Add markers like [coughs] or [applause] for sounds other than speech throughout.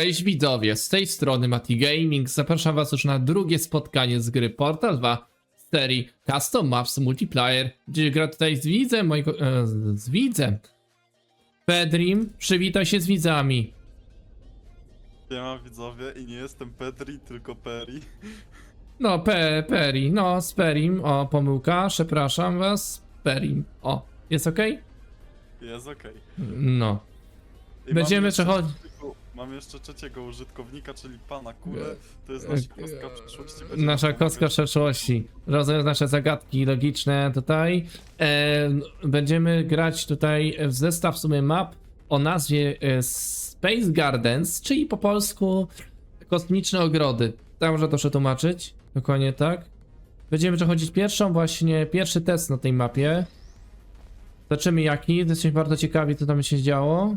Cześć widzowie, z tej strony Mati Gaming. Zapraszam was już na drugie spotkanie z gry Portal 2 z serii Custom Maps Multiplayer, gdzie gra tutaj z widzem mojego... E, z widzem. Pedrim, przywitaj się z widzami. Siema widzowie i nie jestem Petri, tylko Peri. No, Pe, Peri, no, z Perim, o, pomyłka, przepraszam was, Perim, o, jest okej? Jest okej. No. I Będziemy mamy jeszcze przechodzić- Mam jeszcze trzeciego użytkownika, czyli pana Kulę. To jest nasza kostka przyszłości. Będzie Nasza nam kostka pomagać. przeszłości. Rozumiem nasze zagadki logiczne tutaj. E, będziemy grać tutaj w zestaw w sumie map o nazwie e, Space Gardens, czyli po polsku kosmiczne ogrody. Tam można to przetłumaczyć. Dokładnie tak. Będziemy przechodzić pierwszą właśnie, pierwszy test na tej mapie. Zobaczymy jaki. Jesteśmy bardzo ciekawi co tam się działo.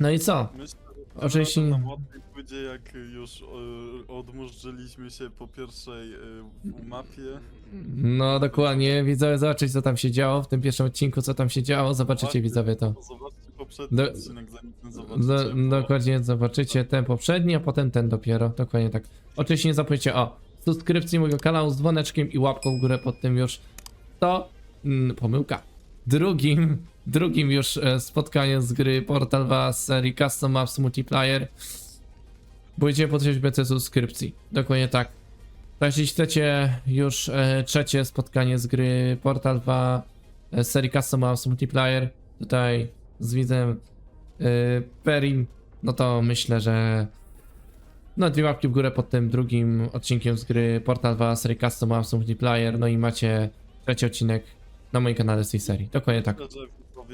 No i co? Myślę, Oczywiście nie- nam łatwiej pójdzie, jak już e, odmurzyliśmy się po pierwszej e, w mapie. No dokładnie, widzowie, zobaczyć co tam się działo w tym pierwszym odcinku, co tam się działo, zobaczycie widzowie to. Zobaczcie poprzedni Do- odcinek, zanim ten zobaczycie. Do, bo- dokładnie zobaczycie ten poprzedni, a potem ten dopiero, dokładnie tak. Oczywiście nie zapomnijcie o subskrypcji mojego kanału z dzwoneczkiem i łapką w górę pod tym już. To mm, pomyłka. Drugim, drugim już e, spotkanie z gry Portal 2 z serii Custom Maps Multiplayer. Będziemy potrzebować więcej subskrypcji. Dokładnie tak. Także jeśli chcecie już e, trzecie spotkanie z gry Portal 2 e, serii Custom Maps Multiplayer, tutaj z widzem Perim, no to myślę, że no dwie łapki w górę pod tym drugim odcinkiem z gry Portal 2 serii Custom Maps Multiplayer, no i macie trzeci odcinek na moim kanale z tej serii. Dokładnie tak.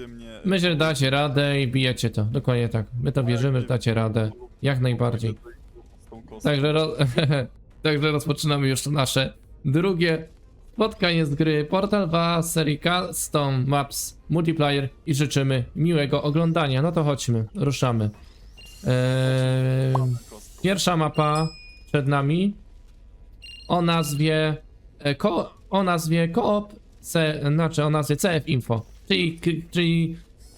Mnie... Myślę, że dacie radę i bijecie to. Dokładnie tak. My to wierzymy, że dacie radę. Jak najbardziej. Także, ro... [laughs] Także rozpoczynamy już nasze drugie spotkanie z gry Portal 2 z serii Custom Maps Multiplayer i życzymy miłego oglądania. No to chodźmy, ruszamy. Eee, pierwsza mapa przed nami o nazwie e, ko, o nazwie Coop C, znaczy o nazwie CF Info, czyli, czyli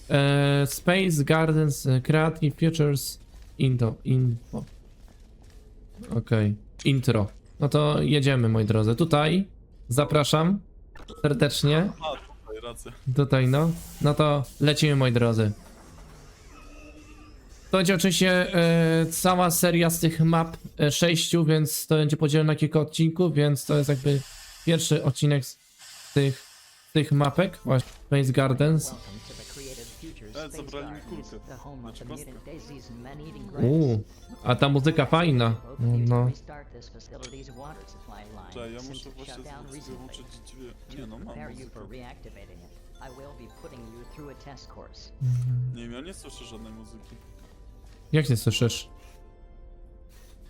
e, Space Gardens e, Creative Futures Info. info. Okej, intro. No to jedziemy moi drodzy. Tutaj zapraszam serdecznie. A, tutaj, racja. Tutaj no. No to lecimy moi drodzy. To będzie oczywiście e, cała seria z tych map e, sześciu, więc to będzie podzielone na kilka odcinków, więc to jest jakby pierwszy odcinek z tych, tych mapek, właśnie Space Gardens. Space zabrali mi of Znaczy kostkę. Uuu, a ta muzyka fajna. No. Czekaj, ja muszę właśnie z- wyłączyć dźwięk. Nie no, mam muzykę. Nie wiem, ja nie słyszę żadnej muzyki. Jak nie słyszysz?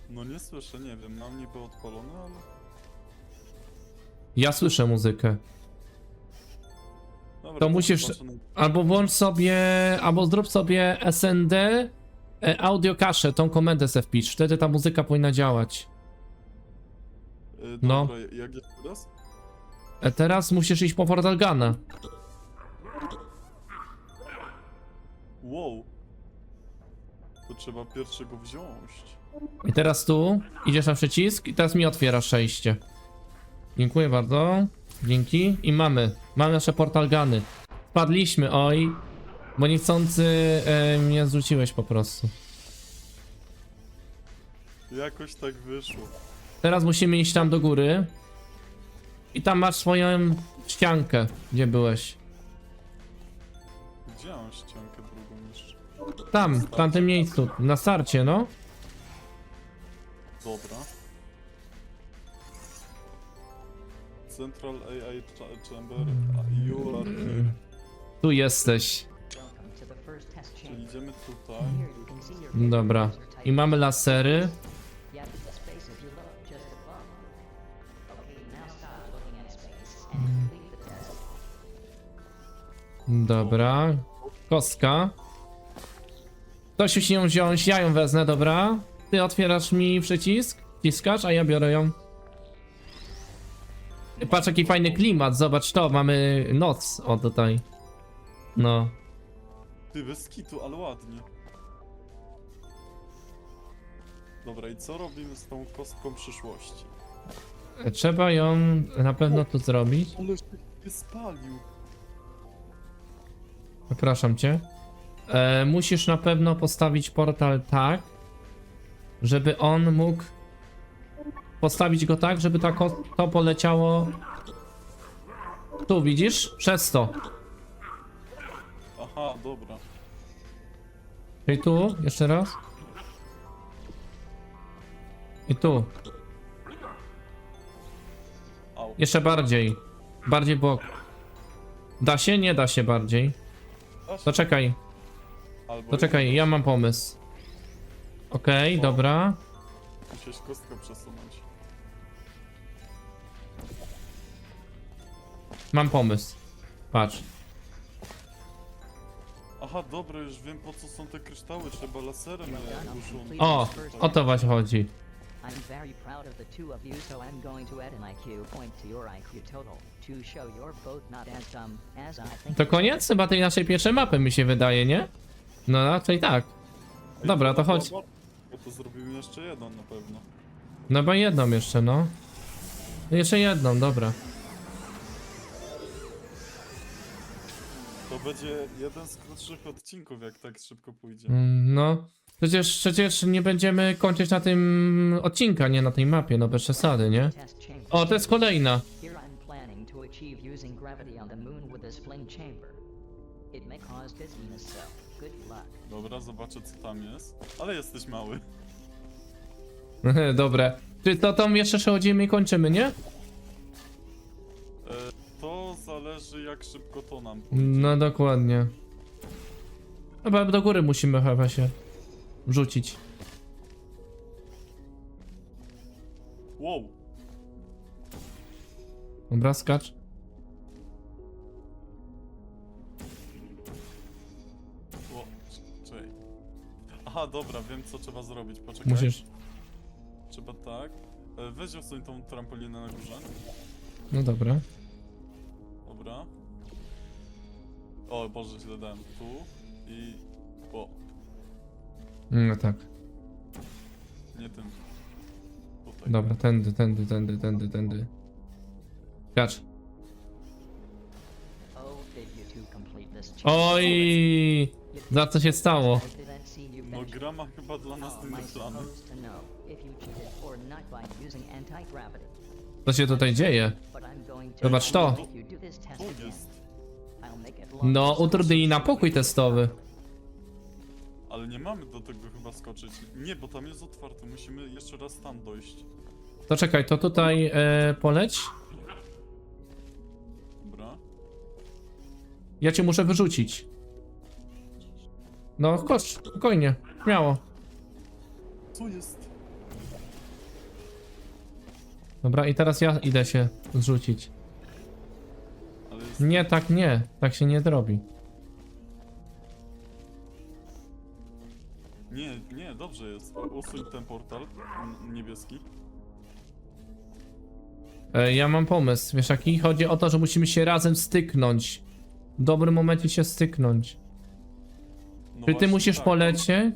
No nie słyszę, nie wiem, mam niby odpalone, ale... Ja słyszę muzykę. Dobra, To musisz- Albo włącz sobie, albo zrób sobie SND e, audio cache, tą komendę se wpisz, wtedy ta muzyka powinna działać. Y, No. Dobra, jak jest teraz? E, teraz musisz iść po Portal Gana. Wow. To trzeba pierwszego wziąć. I teraz tu idziesz na przycisk i teraz mi otwierasz przejście. Dziękuję bardzo. Dzięki. I mamy. Mamy nasze Portal Gany. Spadliśmy, oj. Bo niechcący e, mnie zrzuciłeś po prostu. Jakoś tak wyszło. Teraz musimy iść tam do góry. I tam masz swoją ściankę, gdzie byłeś. Gdzie mam ściankę drugą jeszcze? Tam, w tamtym miejscu, na starcie, no. Dobra. Central AI Cha- Chamber, a you are here. Tu jesteś. Czyli idziemy tutaj. Dobra. I mamy lasery. Dobra. Kostka. Ktoś musi ją wziąć, ja ją wezmę, dobra. Ty otwierasz mi przycisk, wciskasz, a ja biorę ją. Patrz jaki fajny klimat, zobacz to, mamy noc, o tutaj. No. Ty, bez kitu, ale ładnie. Dobra, i co robimy z tą kostką przyszłości? Trzeba ją na pewno tu zrobić. Ale się nie spalił. Przepraszam cię. E, musisz na pewno postawić portal tak, żeby on mógł postawić go tak, żeby ta to poleciało tu, widzisz? Przez to. Aha, dobra. Czyli tu, jeszcze raz. I tu. Au. Jeszcze bardziej. Bardziej bok. Da się? Nie da się bardziej. To czekaj, Albo to czekaj, ja mam pomysł. Okej, dobra. Musisz kostkę przesunąć. Mam pomysł. Patrz. Aha, dobra, już wiem po co są te kryształy, trzeba laserem je. O, o to właśnie chodzi. I'm very proud of the two of you, so I'm going to add an IQ point to your IQ total to show you're both not as dumb as I think. To koniec chyba tej naszej pierwszej mapy mi się wydaje, nie? No raczej tak. Dobra, to chodź. Bo to zrobimy jeszcze jedną na pewno. No bo jedną jeszcze, no. Jeszcze jedną, dobra. Będzie jeden z krótszych odcinków, jak tak szybko pójdzie. Mm, No. Przecież, przecież nie będziemy kończyć na tym odcinka, nie na tej mapie, no bez przesady, nie? Test chamber. O, to jest kolejna. Here I'm planning to achieve using gravity on the moon with this flame chamber. It may cause dizziness, so good luck. Dobra, zobaczę co tam jest. Ale jesteś mały. [laughs] Dobre. Czy to tą jeszcze przechodzimy i kończymy, nie? E, zależy jak szybko to nam pójdzie. No dokładnie. Chyba do góry musimy chyba się wrzucić. Wow! Dobra, skacz. O, c- czekaj. Aha, dobra, wiem co trzeba zrobić. Poczekaj. Musisz. Trzeba tak. E, weź osuń tą trampolinę na górze. No. Dobra. O Boże, źle dałem. Tu i... O, No tak. nie tym. Tutaj. Dobra, tędy, tędy, tędy, tędy, tędy. Skacz. Oh, did you two complete this chamber? Oj! Za co się stało? No gra ma chyba dla nas inne plany. Co się tutaj dzieje? Zobacz to. Tu jest. No, longer. utrudnij na pokój testowy. Ale nie mamy do tego chyba skoczyć. Nie, bo tam jest otwarte. Musimy jeszcze raz tam dojść. To czekaj, to tutaj e, poleć. Dobra. Ja cię muszę wyrzucić. No, skocz, spokojnie, śmiało. Co jest? Dobra, i teraz ja idę się zrzucić. Nie, tak nie, tak się nie zrobi. Nie, nie, dobrze jest. Usuń ten portal n- niebieski. E, ja mam pomysł, wiesz jaki? Chodzi o to, że musimy się razem styknąć. W dobrym momencie się styknąć. No Czy ty właśnie musisz tak. polecieć?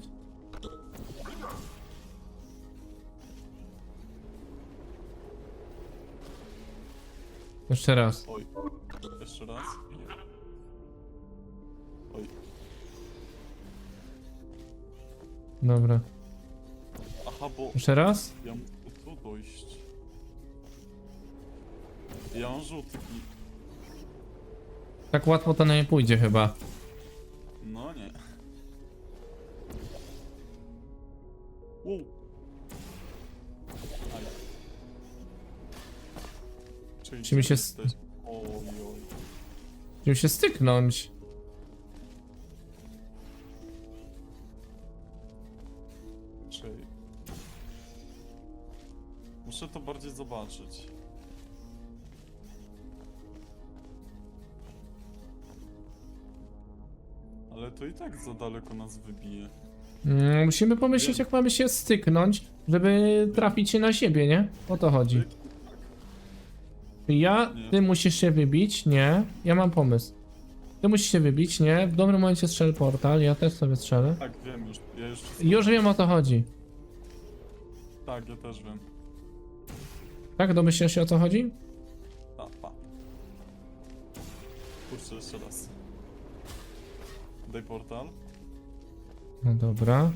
Jeszcze raz. Oj. Jeszcze raz. Oj. Dobra. Aha, bo Jeszcze raz? ja muszę tu dojść. Ja mam żółty i... Tak łatwo to nie pójdzie chyba. No nie. Wow. Aj. Czyli Musimy gdzie się. Musimy się styknąć. Czyli... Muszę to bardziej zobaczyć. Ale to i tak za daleko nas wybije. Mm, Musimy pomyśleć, jak mamy się styknąć, żeby trafić się na siebie, nie? O to chodzi. Ja, ty musisz się wybić, nie? Ja mam pomysł. Ty musisz się wybić, nie? W dobrym momencie strzel portal, ja też sobie strzelę. Tak, wiem już. Ja już... Już wiem o to chodzi. Tak, ja też wiem. Tak, domyślasz się o co chodzi? Pa, pa. Kurczę, jeszcze raz. Daj portal. No dobra.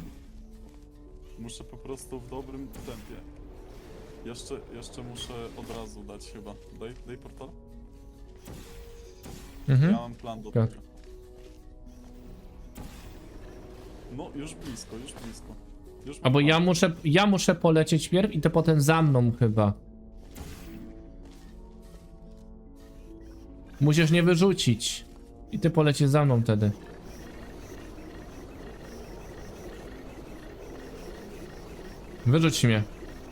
Muszę po prostu w dobrym tempie. Jeszcze, jeszcze muszę od razu dać chyba. Daj, daj portal. Mhm. Ja mam plan do Tak. tego. No, już blisko, już blisko. Już Albo ja muszę, ja muszę polecieć pierw i to potem za mną chyba. Musisz nie wyrzucić. I ty polecisz za mną wtedy. Wyrzuć mnie.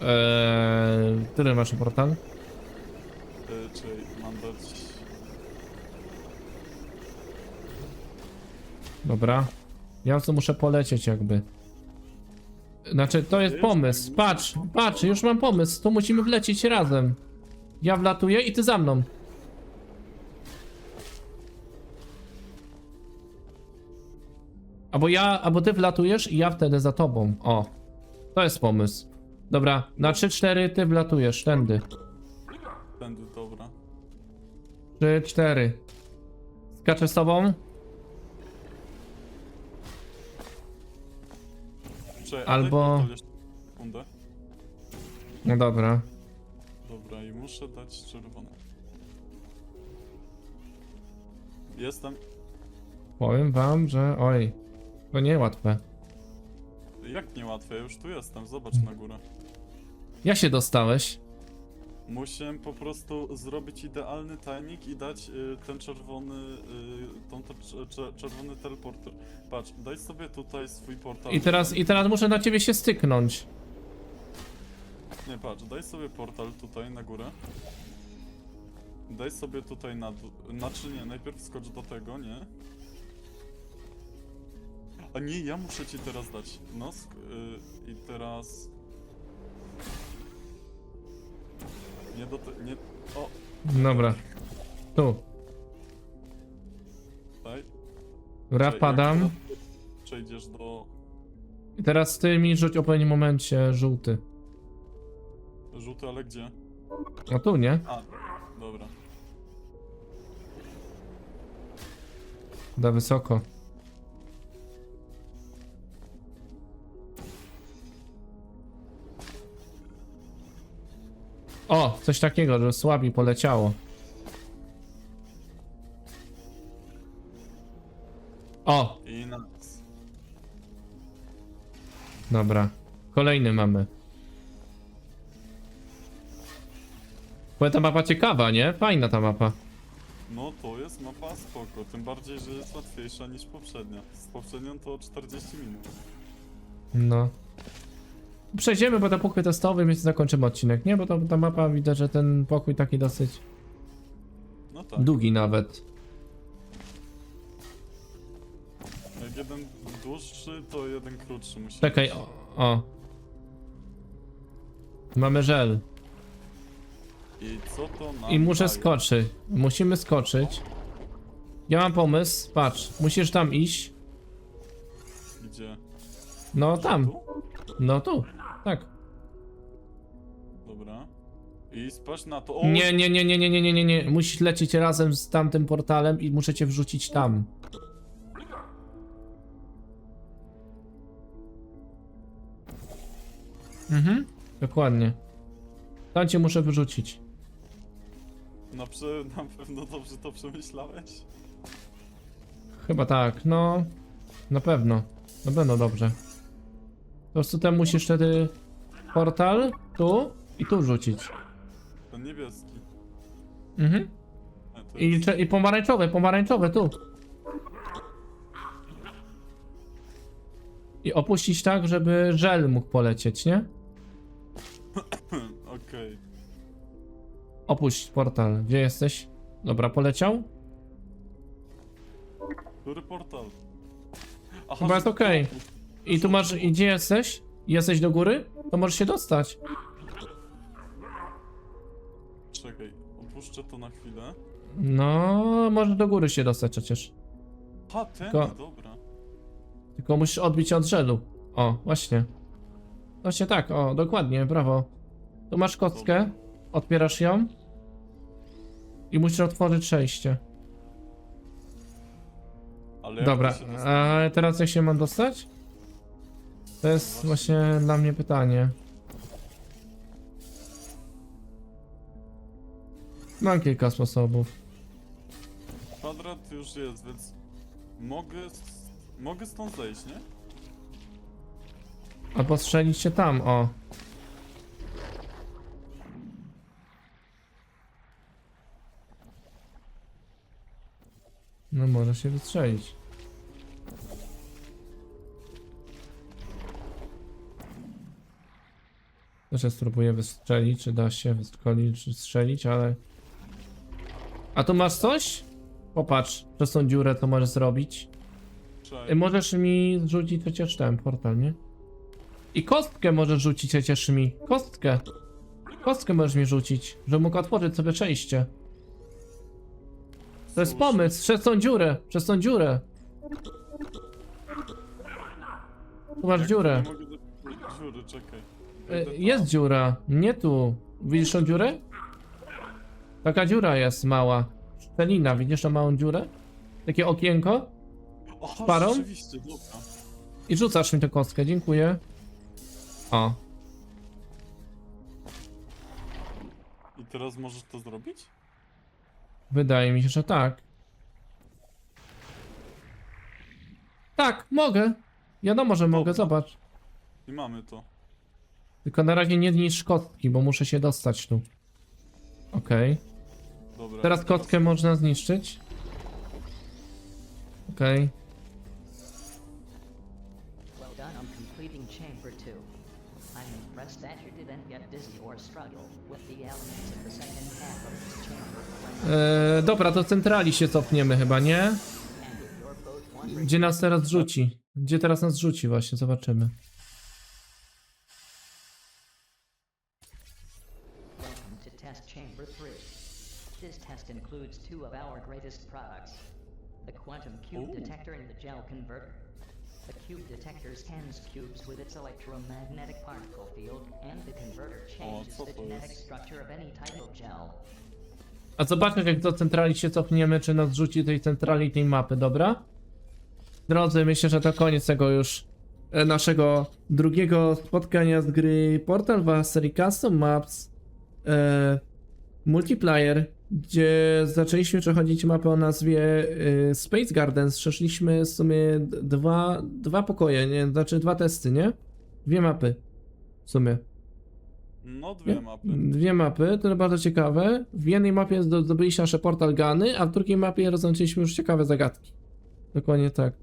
Eee, który masz portal? Y, czy mam dać... Dobra. Ja co muszę polecieć jakby. Znaczy, to jest pomysł. Patrz, patrz, już mam pomysł. Tu musimy wlecieć razem. Ja wlatuję i ty za mną. Albo ja, albo ty wlatujesz i ja wtedy za tobą. O. To jest pomysł. Dobra, na 3-4 ty wlatujesz, tędy. Tędy, dobra. 3-4. Skaczę z tobą. Czekaj, a Albo- daj portal jeszcze Sekundę. No dobra. Dobra, i muszę dać czerwone. Jestem. Powiem wam, że oj, to niełatwe. Jak niełatwe, ja już tu jestem, zobacz na górę. Jak się dostałeś? Musiałem po prostu zrobić idealny timing i dać y, ten czerwony, y, tą, te, cze- czerwony teleporter. Patrz, daj sobie tutaj swój portal. I teraz, i teraz muszę na ciebie się styknąć. Nie, patrz, daj sobie portal tutaj na górę. Daj sobie tutaj na dół. Znaczy nie, najpierw skocz do tego, nie? A nie, ja muszę ci teraz dać. No, sk- y, i teraz... Nie do te... nie... O, Dobra. Tu. daj. Dobra, Czekaj, jak teraz Przejdziesz do... I teraz ty mi rzuć o pewnym momencie żółty. Żółty, ale gdzie? No tu, nie? A, dobra. Da wysoko. O, coś takiego, że słabi poleciało. O, I dobra. Kolejny mamy. Bo ta mapa ciekawa, nie? Fajna ta mapa. No to jest mapa spoko, tym bardziej, że jest łatwiejsza niż poprzednia. Z poprzednią to 40 minut. No. Przejdziemy po te pokój testowy, więc zakończymy odcinek, nie? Bo to, ta mapa, widzę, że ten pokój taki dosyć No tak. długi nawet. Jak jeden dłuższy, to jeden krótszy musi Czekaj, być. o. o. Mamy żel. I co to nam I muszę daje? skoczyć. Musimy skoczyć. Ja mam pomysł, patrz, musisz tam iść. Gdzie? No tam, Tu? no tu, tak. Dobra. I spaść na to. O, Nie, nie, nie, nie, nie, nie, nie, nie, nie. Musisz lecieć razem z tamtym portalem i muszę cię wrzucić tam. Mhm, dokładnie. Tam cię muszę wyrzucić. Na, prze... na pewno dobrze to przemyślałeś? Chyba tak, no. Na pewno. Na pewno dobrze. Po prostu tam musisz wtedy portal tu i tu wrzucić. Ten niebieski. Mhm. To I, jest... cze- I pomarańczowe, pomarańczowe tu. I opuścić tak, żeby żel mógł polecieć, nie? [coughs] Okej. Opuść portal. Gdzie jesteś? Dobra, poleciał? Który portal? Aha, Chyba jest okej. I tu masz, i gdzie jesteś? Jesteś do góry? To możesz się dostać. Czekaj, opuszczę to na chwilę. No, możesz do góry się dostać przecież. Ha, ten, Ko- dobra. Tylko musisz odbić od żelu. O, właśnie. Właśnie tak, o, dokładnie, brawo. Tu masz kostkę, otwierasz ją i musisz otworzyć przejście. Ale jak Dobra, to się dostaje? a teraz jak się mam dostać? To jest właśnie dla mnie pytanie. Mam kilka sposobów. Kwadrat już jest, więc mogę, s- mogę stąd zejść, nie? Albo strzelić się tam, o. No może się wystrzelić. Też spróbuję wystrzelić, czy da się wystrzelić, czy strzelić, ale... A tu masz coś? Popatrz, przez tą dziurę to możesz zrobić. Czekaj. Możesz mi rzucić przecież ten portal, nie? I kostkę możesz rzucić przecież mi. Kostkę. Kostkę możesz mi rzucić, żebym mógł otworzyć sobie przejście. To jest pomysł, przez tą dziurę, przez tą dziurę. Tu masz dziurę. Nie mogę do dziury, czekaj. Idę Jest dziura, nie tu. Widzisz tą dziurę? Taka dziura jest mała. Szczelina, widzisz tą małą dziurę? Takie okienko? Aha, parą? rzeczywiście, dobra. I rzucasz mi tę kostkę, dziękuję. O, I teraz możesz to zrobić? Wydaje mi się, że tak. Tak, mogę. Wiadomo, że mogę, zobacz. I mamy to. Tylko na razie nie zniszcz kostki, bo muszę się dostać tu. Okej. Dobra. Teraz kostkę można zniszczyć. Okej. Well done on completing Chamber 2. I'm impressed that you didn't get dizzy or struggle with the elements in the second half of this chamber when Eee, dobra, to centrali się cofniemy chyba, nie? and if you're both wondering Gdzie nas teraz rzuci? Gdzie teraz nas rzuci właśnie, zobaczymy. Test includes two of our greatest products. The quantum cube Ooh. detector and the gel converter. The cube detector scans cubes with its electromagnetic particle field, and the converter changes the genetic structure of any type of gel. A zobaczmy, jak do centrali się cofniemy, czy nas rzuci tej centrali tej mapy, dobra? Drodzy, myślę, że to koniec tego już e, naszego drugiego spotkania z gry Portal w serii Custom Maps e, Multiplayer, gdzie zaczęliśmy przechodzić mapę o nazwie e, Space Gardens. Przeszliśmy w sumie dwa, dwa pokoje, nie? Znaczy dwa testy, nie? Dwie mapy w sumie. No, dwie Nie? mapy. Dwie mapy, to bardzo ciekawe. W jednej mapie zdo- zdobyliśmy nasze portal gany, a w drugiej mapie rozłączyliśmy już ciekawe zagadki. Dokładnie tak.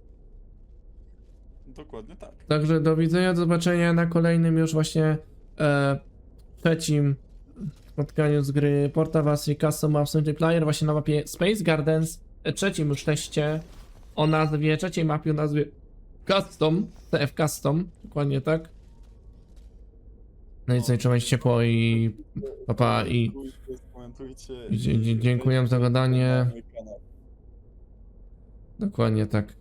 Dokładnie tak. Także do widzenia, do zobaczenia na kolejnym już właśnie e, trzecim spotkaniu z gry Portal Wasy Custom Maps Multiplayer właśnie na mapie Space Gardens. E, trzecim już teście o nazwie, trzeciej mapie o nazwie Custom, TF Custom, dokładnie tak. No i co, trzymaj się ciepło i papa i dzie- dzie- dziękuję za gadanie. dokładnie tak.